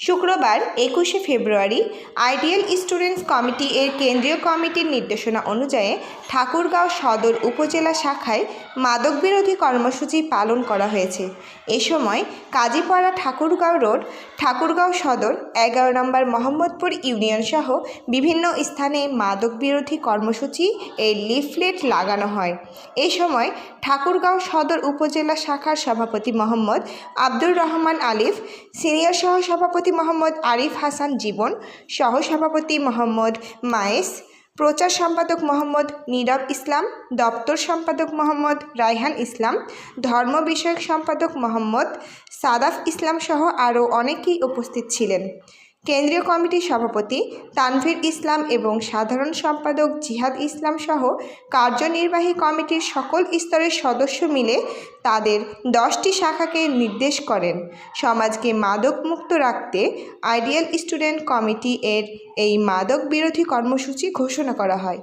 শুক্রবার একুশে ফেব্রুয়ারি ideal students committee এর কেন্দ্রীয় কমিটির নির্দেশনা অনুযায়ী ঠাকুরগাঁও সদর উপজেলা শাখায় মাদক বিরোধী কর্মসূচি পালন করা হয়েছে। এ সময় কাজীপাড়া ঠাকুরগাঁও রোড, ঠাকুরগাঁও সদর, এগারো নম্বর মোহাম্মদপুর ইউনিয়ন সহ বিভিন্ন স্থানে মাদক বিরোধী কর্মসূচি এর লিফলেট লাগানো হয়। এ সময় ঠাকুরগাঁও সদর উপজেলা শাখার সভাপতি মোহাম্মদ আব্দুর রহমান আলিফ, সিনিয়র সহ সভাপতি মোহাম্মদ আরিফ হাসান জীবন, সহসভাপতি মোহাম্মদ মায়েস, প্রচার সম্পাদক মোহাম্মদ নীরব ইসলাম, দপ্তর সম্পাদক মোহাম্মদ রায়হান ইসলাম, ধর্ম বিষয়ক সম্পাদক মোহাম্মদ সাদাফ ইসলাম সহ আরও অনেকেই উপস্থিত ছিলেন। কেন্দ্রীয় কমিটির সভাপতি তানভীর ইসলাম এবং সাধারণ সম্পাদক জিহাদ ইসলাম সহ কার্যনির্বাহী কমিটির সকল স্তরের সদস্য মিলে তাদের দশটি শাখাকে নির্দেশ করেন। সমাজকে মাদক মুক্ত রাখতে আইডিয়াল স্টুডেন্ট কমিটি এর এই মাদক বিরোধী কর্মসূচি ঘোষণা করা হয়।